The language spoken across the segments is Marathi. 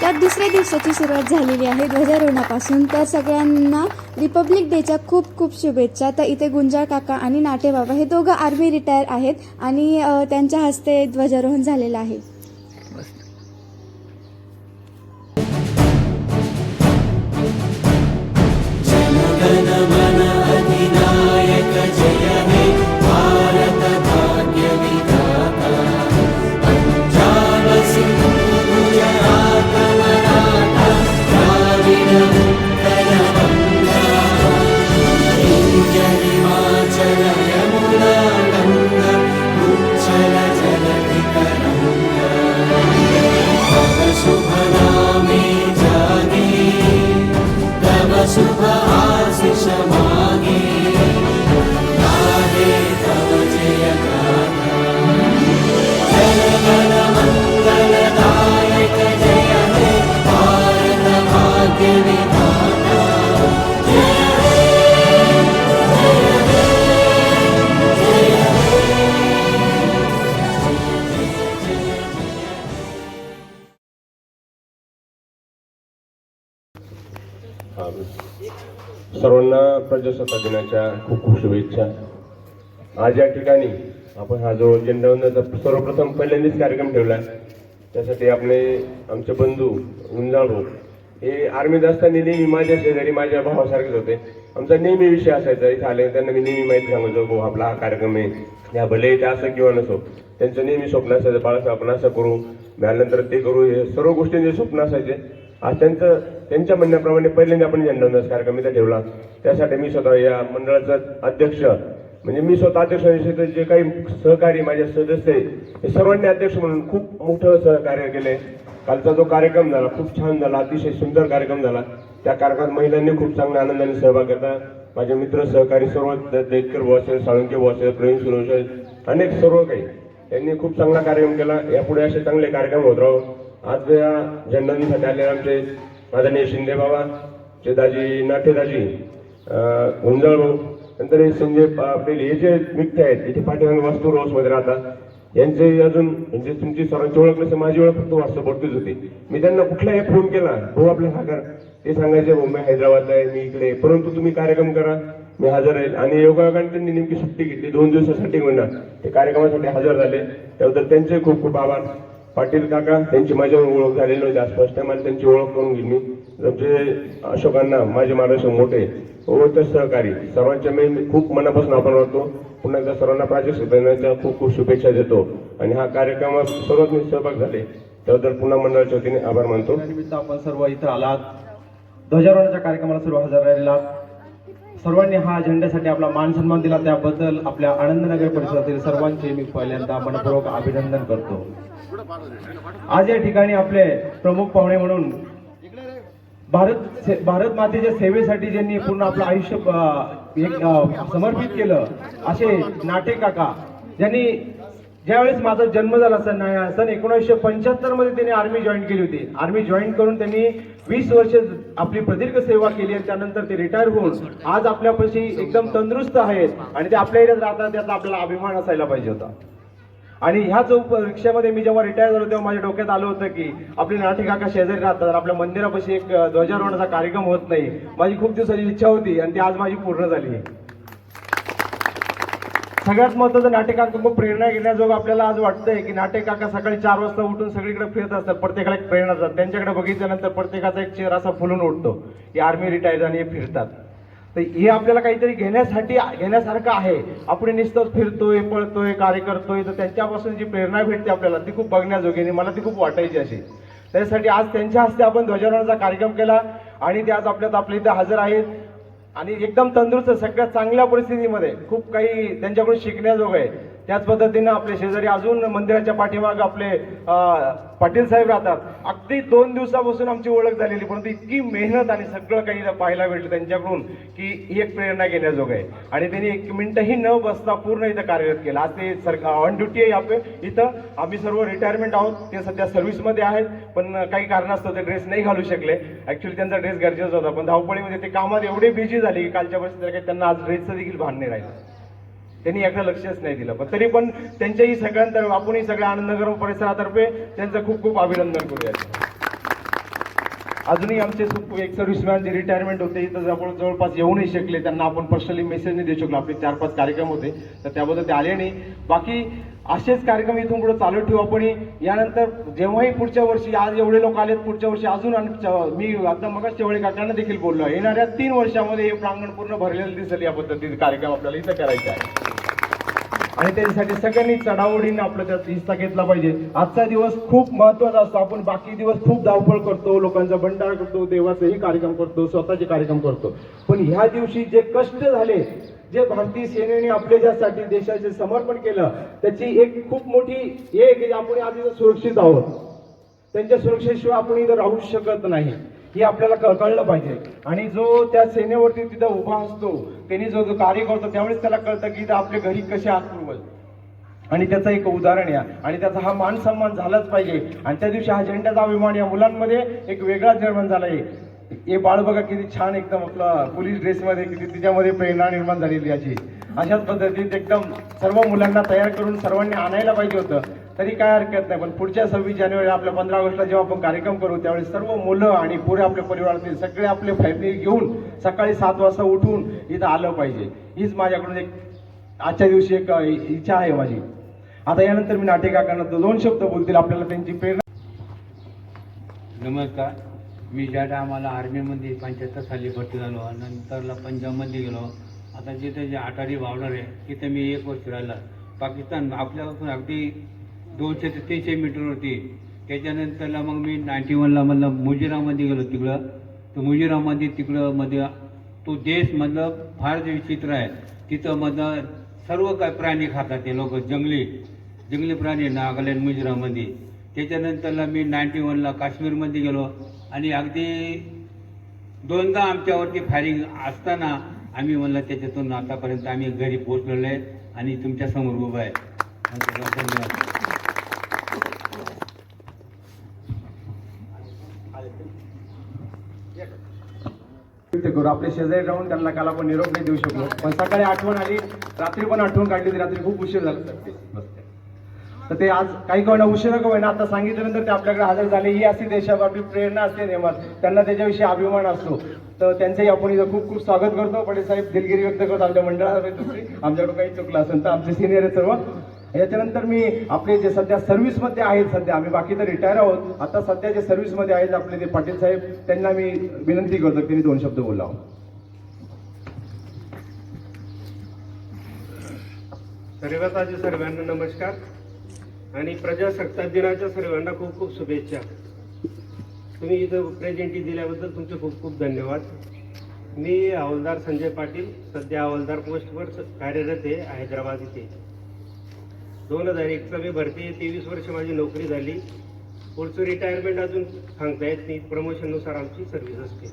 त्यात दुसऱ्या दिवसाची सुरुवात झालेली आहे ध्वजारोहणापासून. तर सगळ्यांना रिपब्लिक डेच्या खूप खूप शुभेच्छा. तर इथे गुंजाळ काका आणि नाटे बाबा हे दोघं आर्मी रिटायर आहेत आणि त्यांच्या हस्ते ध्वजारोहण झालेलं आहे. सर्वांना प्रजासत्ताक दिनाच्या खूप खूप शुभेच्छा. आज या ठिकाणी आपण हा जो झेंडावंदाचा सर्वप्रथम पहिल्यांदाच कार्यक्रम ठेवला. त्यासाठी आपले आमचे बंधू गुंजाळ भाऊ हे आर्मीत असताना नेहमी माझ्या शेजारी माझ्या भावासारखेच होते. आमचा नेहमी विषय असायचा इथे आले त्यांना मी नेहमी माहिती सांगायचो भाऊ आपला हा कार्यक्रम आहे. या भले ते असं किंवा नसो. त्यांचं नेहमी स्वप्न असायचं बाळासाहेब आपण असं करू. त्यानंतर ते करू हे सर्व गोष्टींचे स्वप्न असायचे. आज त्यांचं त्यांच्या म्हणण्याप्रमाणे पहिल्यांदा आपण झेंडावंदन कार्यक्रम इथे ठेवला. त्यासाठी मी स्वतः या मंडळाचा अध्यक्ष म्हणजे मी स्वतः अध्यक्ष जे काही सहकारी माझे सदस्य आहे हे सर्वांनी अध्यक्ष म्हणून खूप मोठं सहकार्य केले. कालचा जो कार्यक्रम झाला खूप छान झाला अतिशय सुंदर कार्यक्रम झाला. त्या कार्यक्रमात महिलांनी खूप चांगल्या आनंदाने सहभाग घेतला. माझे मित्र सहकारी सर्व देतकर भाऊ असेल साळुंके भाऊ असेल प्रवीण सुरेश अनेक सर्व काही. त्यांनी खूप चांगला कार्यक्रम केला. यापुढे असे चांगले कार्यक्रम होत राहू. आज या जन्मदिनासाठी आले आमचे आदरणीय शिंदे बाबा चे दाजी नाठे गुंजाळ भाऊ नंतर हे संजय आपले हे जे मित्र आहेत इथे पाठीमागे वास्तू रोसमध्ये राहतात यांचे अजून म्हणजे तुमची सरांची ओळख नसेल माझी ओळख फक्त वास्तव बोलतीच होती. मी त्यांना कुठलाही फोन केला भाऊ आपल्या सागर ते सांगायचे मुंबई हैदराबादला आहे मी इकडे परंतु तुम्ही कार्यक्रम करा मी हजर राहील. आणि योगायोगाने त्यांनी नेमकी सुट्टी घेतली दोन दिवसासाठी म्हणणार ते कार्यक्रमासाठी हजर झाले. त्याबद्दल त्यांचे खूप खूप आभार. पाटील काका त्यांची माझ्यावर ओळख झालेली होती. आज फर्स्ट टाइम त्यांची ओळख करून घेईल मी. आमचे अशोकांना माझे मार्गदर्शक मोठे व तर सहकारी सर्वांच्या मी खूप मनापासून आपण वाटतो पुन्हा एकदा सर्वांना प्राजक्त खूप खूप शुभेच्छा देतो. आणि हा कार्यक्रमात सर्वात मी सहभाग झाले. त्याबद्दल पुन्हा मंडळाच्या वतीने आभार मानतो. आपण सर्व इथं आलात. ध्वजारोहणाच्या कार्यक्रमाला सर्व हजर राहिला सर्वांनी हा झेंड्यासाठी आपला मान सन्मान दिला. त्याबद्दल आपल्या आनंदनगर परिसरातील सर्वांचे मी पहिल्यांदा मनपूर्वक अभिनंदन करतो. आज या ठिकाणी आपले प्रमुख पाहुणे म्हणून भारत भारत मातेच्या सेवेसाठी ज्यांनी पूर्ण आपलं आयुष्य एक, समर्पित केलं असे नाटे काका ज्यांनी ज्यावेळेस माझा जन्म झाला सन सन एकोणीसशे पंच्याहत्तरमध्ये त्यांनी आर्मी जॉईन केली होती. आर्मी जॉईन करून त्यांनी वीस वर्ष आपली प्रदीर्घ सेवा केली आणि त्यानंतर ते रिटायर होऊन आज आपल्यापाशी एकदम तंदुरुस्त आहेत आणि ते आपल्या एरियात राहतात त्याचा आपल्याला अभिमान असायला पाहिजे होता. आणि ह्या जो रिक्षामध्ये मी जेव्हा रिटायर झालो तेव्हा माझ्या डोक्यात आलं होतं की आपले नाठी काका शेजारी राहतात आपल्या मंदिरापाशी एक ध्वजारोहणाचा कार्यक्रम होत नाही. माझी खूप दिवसाची इच्छा होती आणि ती आज माझी पूर्ण झाली. सगळ्यात महत्वाचं नाटेकांकडून खूप प्रेरणा घेण्याजोगं आपल्याला आज वाटतंय की नाट्यकाका काका सकाळी चार वाजता उठून सगळीकडे फिरत असतात. प्रत्येकाला एक प्रेरणा असतात. त्यांच्याकडे बघितल्यानंतर प्रत्येकाचा एक चेहरा असा फुलून उठतो. की आर्मी रिटायर आणि हे फिरतात. तर हे आपल्याला काहीतरी घेण्यासाठी घेण्यासारखं आहे. आपण नुसतं फिरतोय पळतोय कार्य करतोय तर त्यांच्यापासून जी प्रेरणा भेटते आपल्याला ती खूप बघण्याजोगी आणि मला ती खूप वाटायची अशी. त्यासाठी आज त्यांच्या हस्ते आपण ध्वजारोहणाचा कार्यक्रम केला आणि ते आज आपल्यात आपल्या इथे हजर आहेत. आणि एकदम तंदुरुस्त सगळ्यात चांगल्या परिस्थितीमध्ये खूप काही त्यांच्याकडून शिकण्याजोगं आहे. त्याच पद्धतीनं आपले शेजारी अजून मंदिराच्या पाठीमागे आपले पाटील साहेब राहतात. अगदी दोन दिवसापासून आमची ओळख झालेली परंतु इतकी मेहनत आणि सगळं काही पाहायला भेटलं त्यांच्याकडून की ही एक प्रेरणा घेण्याजोगं आहे. आणि त्यांनी एक मिनिटही न बसता पूर्ण इथं कार्यरत केलं. आज ते सर ऑन ड्युटी आहे आपले. इथं आम्ही सर्व रिटायरमेंट आहोत. ते सध्या सर्व्हिसमध्ये आहेत पण काही कारणास्तव ते ड्रेस नाही घालू शकले. ॲक्च्युली त्यांचा ड्रेस गरजेचा होता पण धावपळीमध्ये ते कामात एवढे बिझी झाले की कालच्या वर्षी काही त्यांना आज ड्रेसचं देखील भान नाही राहिलं. त्यांनी याकडे लक्षच नाही दिलं. पण तरी पण त्यांच्याही सगळ्यांतर्फे आपणही सगळ्या आनंदनगर परिसरातर्फे त्यांचं खूप खूप अभिनंदन करूया. अजूनही आमचे एक सर्व्हिसमॅन जे रिटायरमेंट होते इथं जवळ जवळपास येऊ नाही शकले. त्यांना आपण पर्सनली मेसेज नाही देऊ शकलो. आपले चार पाच कार्यक्रम होते. तर त्याबद्दल ते आले नाही. बाकी असेच कार्यक्रम इथून पुढे चालू ठेवू आपण. यानंतर जेव्हाही पुढच्या वर्षी आज एवढे लोक आलेत पुढच्या वर्षी अजून मी आता मग शेवळी काकांना देखील बोललो येणाऱ्या तीन वर्षामध्ये हे प्रांगण पूर्ण भरलेलं दिसेल या पद्धतीने कार्यक्रम आपल्याला इथं करायचा आहे. आणि त्याच्यासाठी सगळ्यांनी चढावडीने आपलं त्यात हिस्सा घेतला पाहिजे. आजचा दिवस खूप महत्त्वाचा असतो. आपण बाकी दिवस खूप धावपळ करतो लोकांचा भंडारा करतो देवाचाही कार्यक्रम करतो स्वतःचे कार्यक्रम करतो. पण ह्या दिवशी जे कष्ट झाले जे भारतीय सेनेने आपल्या ज्यासाठी देशाचे समर्पण केलं त्याची एक खूप मोठी एक आहे की आपण आधी सुरक्षित आहोत. त्यांच्या सुरक्षेशिवाय आपण इथं राहू शकत नाही. हे आपल्याला कळलं पाहिजे. आणि जो त्या सेनेवरती तिथं उभा असतो त्यांनी जो जो कार्य करतो त्यावेळेस त्याला कळतं की आपल्या आपले घरी कसे आहात पूर्वज आणि त्याचं एक उदाहरण या. आणि त्याचा हा मान सन्मान झालाच पाहिजे. आणि त्या दिवशी हा झेंड्याचा अभिमान या मुलांमध्ये एक वेगळाच निर्माण झाला आहे. हे बाळ बघा किती छान एकदम आपला पोलीस ड्रेसमध्ये किती तिच्यामध्ये प्रेरणा निर्माण झालेली याची. अशाच पद्धतीत एकदम सर्व मुलांना तयार करून सर्वांनी आणायला पाहिजे होतं. तरी काय हरकत नाही पण पुढच्या सव्वीस जानेवारी आपल्या पंधरा ऑगस्टला जेव्हा आपण कार्यक्रम करू त्यावेळी सर्व मुलं आणि पुढे आपल्या परिवारातील सगळे आपले फॅमिली घेऊन सकाळी सात वाजता उठून इथं आलं पाहिजे. हीच माझ्याकडून एक आजच्या दिवशी एक इच्छा आहे माझी. आता यानंतर मी नाटेकाकांना दोन शब्द बोलतील आपल्याला त्यांची प्रेरणा नमस्कार. मी ज्या टायमाला आर्मीमध्ये पंच्याहत्तर साली भरती झालो नंतरला पंजाबमध्ये गेलो आता जिथे जे आटारी बॉर्डर आहे तिथे मी एक वर्ष राहिला. पाकिस्तान आपल्यापासून अगदी दोनशे ते तीनशे मीटरवरती त्याच्यानंतरला मग मी नाईन्टी वनला मधलं मुजिरामध्ये गेलो तिकडं. तर मुजिरामध्ये तिकडं मध्ये तो देश मधलं फार जे विचित्र आहे तिथं मधलं सर्व काय प्राणी खातात ते लोक जंगली जंगली प्राणी नागालँड मुजिरामध्ये. त्याच्यानंतरला मी नाईन्टी वनला काश्मीरमध्ये गेलो. आणि अगदी दोनदा आमच्यावरती फायरिंग असताना आम्ही म्हणलं त्याच्यातून आतापर्यंत आम्ही घरी पोचलेलो आहे आणि तुमच्यासमोर उभं आहे. करू. आपले शेजारी राहून त्यांना काल आपण निरोप नाही देऊ शकलो. पण सकाळी आठवण आली. रात्री पण आठवण काढली. होती रात्री खूप उशीर झाला. तर ते आज काही कोणा उशिरा का होईना आता सांगितल्यानंतर ते आपल्याकडे हजर झाले. ही अशी देशावर आपली प्रेरणा असते नेहमी त्यांना त्याच्याविषयी अभिमान असतो. तर त्यांचंही आपण इथं खूप खूप स्वागत करतो. पडे साहेब दिलगिरी व्यक्त करतो आमच्या मंडळामध्ये दुसरी. आमच्याकडून काही चुकलं असेल तर आमचे सिनियर आहेत सर्व. याच्यानंतर मी आपले जे सध्या सर्व्हिसमध्ये आहेत सध्या आम्ही बाकी तर रिटायर आहोत. आता सध्या जे सर्व्हिसमध्ये आहेत आपले ते पाटील साहेब त्यांना मी विनंती करतो त्यांनी दोन शब्द बोलावं सर्वताचे सर्वांना. नमस्कार. आणि प्रजासत्ताक दिनाच्या सर्वांना खूप खूप शुभेच्छा. तुम्ही इथं प्रेझेंटी दिल्याबद्दल तुमचे खूप खूप धन्यवाद. मी हवालदार संजय पाटील सध्या हवालदार पोस्टवर कार्यरत आहे हैदराबाद इथे. दोन हजार एकचा मी भरती आहे तेवीस वर्ष माझी नोकरी झाली. पुढचं रिटायरमेंट अजून सांगता येत नाही प्रमोशननुसार आमची सर्व्हिस असते.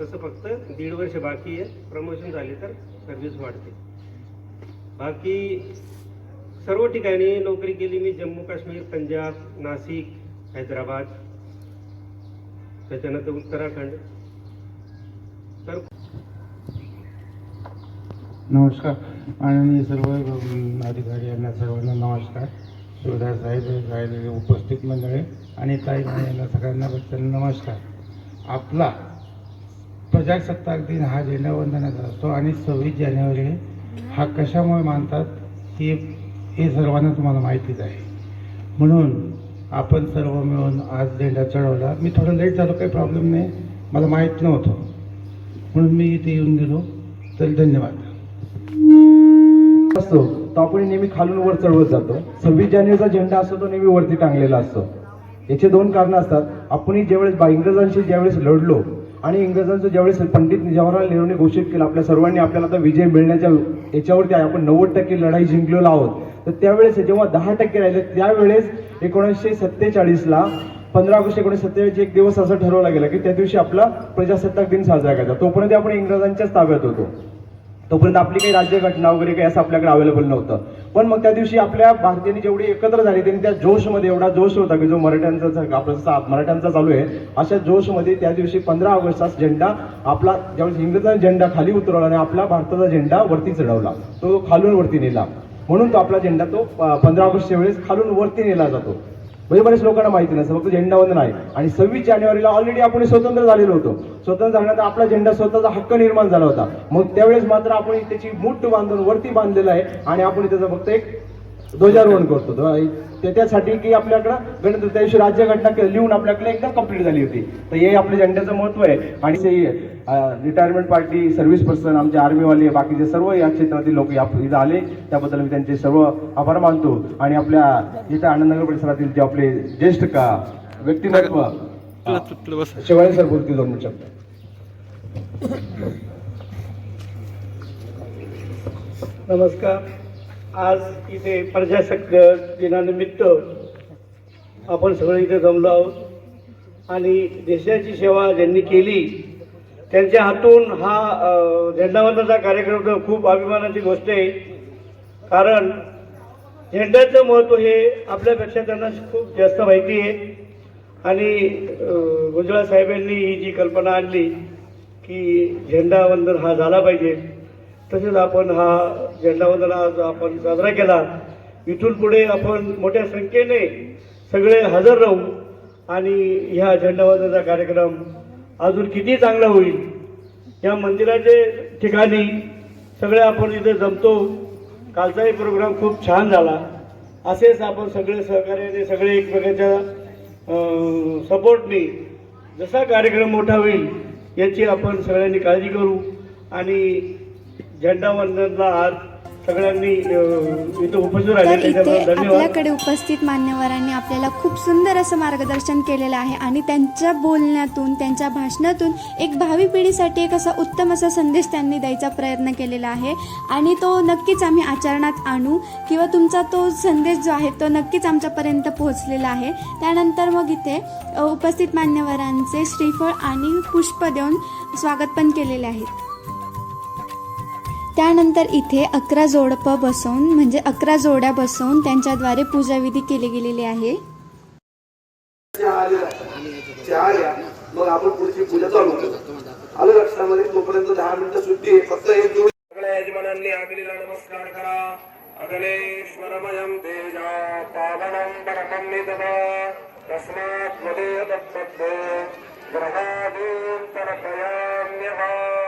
तसं फक्त दीड वर्ष बाकी आहे प्रमोशन झाले तर सर्व्हिस वाढते. बाकी सर्व ठिकाणी नोकरी केली मी जम्मू काश्मीर पंजाब नाशिक हैदराबाद. त्याच्यानंतर उत्तराखंड. तर नमस्कार. माननीय सर्व अधिकारी यांना सर्वांना नमस्कार. शिवदास साहेब राहिलेले उपस्थित मंडळे आणि ताई यांना सगळ्यांना बद्दल नमस्कार. आपला प्रजासत्ताक दिन हा झेंडावंदनाचा असतो आणि सव्वीस जानेवारी हा कशामुळे मानतात ही हे सर्वांना तुम्हाला माहितीच आहे. म्हणून आपण सर्व मिळून आज झेंडा चढवला. मी थोडं लेट झालो काही प्रॉब्लेम नाही. मला माहीत नव्हतं. म्हणून मी इथे येऊन गेलो. तर धन्यवाद. असतो. तो आपण नेहमी खालून वर चढवत जातो. सव्वीस जानेवारीचा झेंडा असतो तो नेहमी वरती टांगलेला असतो. याचे दोन कारणं असतात. आपणही ज्यावेळेस बा- इंग्रजांशी ज्यावेळेस लढलो आणि इंग्रजांचं ज्यावेळेस पंडित जवाहरलाल नेहरूने घोषित केलं आपल्या सर्वांनी आपल्याला आता विजय मिळण्याच्या याच्यावरती आहे आपण नव्वद टक्के लढाई जिंकलेलो आहोत. तर त्यावेळेस जेव्हा दहा टक्के राहिले त्यावेळेस एकोणीसशे सत्तेचाळीसला पंधरा ऑगस्ट एकोणीसशे सत्तेचाळीस एक दिवस असं ठरवला गेला की त्या दिवशी आपला प्रजासत्ताक दिन साजरा करायचा. तोपर्यंत आपण इंग्रजांच्याच ताब्यात होतो. तोपर्यंत आपली काही राज्यघटना वगैरे काही असं आपल्याकडे अवेलेबल नव्हतं. पण मग त्या दिवशी आपल्या भारतीयांनी जेवढी एकत्र झाली त्यांनी त्या जोशमध्ये एवढा जोश होता की जो मराठ्यांचा आपला जसा मराठ्यांचा चालू आहे अशा जोशमध्ये त्या दिवशी पंधरा ऑगस्टचा झेंडा आपला ज्यावेळेस इंग्रजांचा झेंडा खाली उतरवला आणि आपला भारताचा झेंडा वरती चढवला. तो खालून वरती नेला. म्हणून तो आपला झेंडा तो पंधरा ऑगस्टच्या वेळेस खालून वरती नेला जातो. म्हणजे बरेच लोकांना माहिती नसतं फक्त झेंडावंदन आहे. आणि सव्वीस जानेवारीला ऑलरेडी आपण स्वतंत्र झालेलो होतो. स्वतंत्र झाल्यानंतर आपला झेंडा स्वतःचा हक्क निर्माण झाला होता. मग त्यावेळेस मात्र आपण त्याची मूठ बांधून वरती बांधलेला आहे आणि आपण त्याचा फक्त एक ध्वजारोहण करतो. ध्व- त्या- त्यासाठी की आपल्याकडं गणतंत्र त्या दिवशी राज्यघटना के- लिहून आपल्याकडे एकदम कंप्लीट झाली होती. तर हे आपल्या झेंड्याचं महत्त्व आहे. आणि ते रिटायरमेंट पार्टी सर्व्हिस पर्सन आमचे आर्मीवाले बाकीचे सर्व या क्षेत्रातील लोक या इथं आले. त्याबद्दल मी त्यांचे सर्व आभार मानतो. आणि आपल्या इथं आनंदनगर परिसरातील जे आपले ज्येष्ठ का व्यक्तिमत्व शिवाय सर बोलतील दोन मिनिट. शब्द नमस्कार. आज इथे प्रजासत्ताक दिनानिमित्त आपण सगळे इथे जमलो आहोत. आणि देशाची सेवा ज्यांनी केली त्यांच्या हातून हा झेंडावंदनाचा कार्यक्रम खूप अभिमानाची गोष्ट आहे. कारण झेंड्याचं महत्त्व हे आपल्यापेक्षा त्यांना खूप जास्त माहिती आहे. आणि गुजरात साहेबांनी ही जी कल्पना आणली की झेंडावंदन हा झाला पाहिजे. तसेच आपण हा झेंडावंदना आज आपण साजरा केला. इथून पुढे आपण मोठ्या संख्येने सगळे हजर राहू आणि ह्या झेंडावंदनाचा कार्यक्रम अजून किती चांगला होईल या मंदिराचे ठिकाणी सगळे आपण इथे जमतो. कालचाही प्रोग्राम खूप छान झाला. असेच आपण सगळे सहकार्याने सगळे एकमेकांच्या सपोर्टने जसा कार्यक्रम मोठा होईल याची आपण सगळ्यांनी काळजी करू आणि झेंडावंदनला आज सगळ्यांनी इथं उपस्थित तर राहिले इथे त्याच्याबद्दल धन्यवाद. आपल्याकडे उपस्थित मान्यवरांनी आपल्याला खूप सुंदर असं मार्गदर्शन केलेलं आहे आणि त्यांच्या बोलण्यातून त्यांच्या भाषणातून एक भावी पिढीसाठी एक असा उत्तम असा संदेश त्यांनी द्यायचा प्रयत्न केलेला आहे. आणि तो नक्कीच आम्ही आचरणात आणू किंवा तुमचा तो संदेश जो आहे तो नक्कीच आमच्यापर्यंत पोहोचलेला आहे. त्यानंतर मग इथे अ, उपस्थित मान्यवरांचे श्रीफळ आणि पुष्प देऊन स्वागत पण केलेले आहेत त्यानंतर इथे अकरा जोडपं बसवून म्हणजे अकरा जोड्या बसवून त्यांच्याद्वारे पूजाविधी केली गेलेली आहे मग आपण पुढची पूजा चालू आलं लक्षामध्ये तोपर्यंत दहा मिनिटं सुट्टी आहे फक्त एक जोडी सगळ्या यजमानांनी अग्नीला नमस्कार करा अग्नेश्वरमयं तेजा पावनं परसन्निधन तस्मात् मदे तत्पद्ये ग्रहादीन् तर्पयाम्यः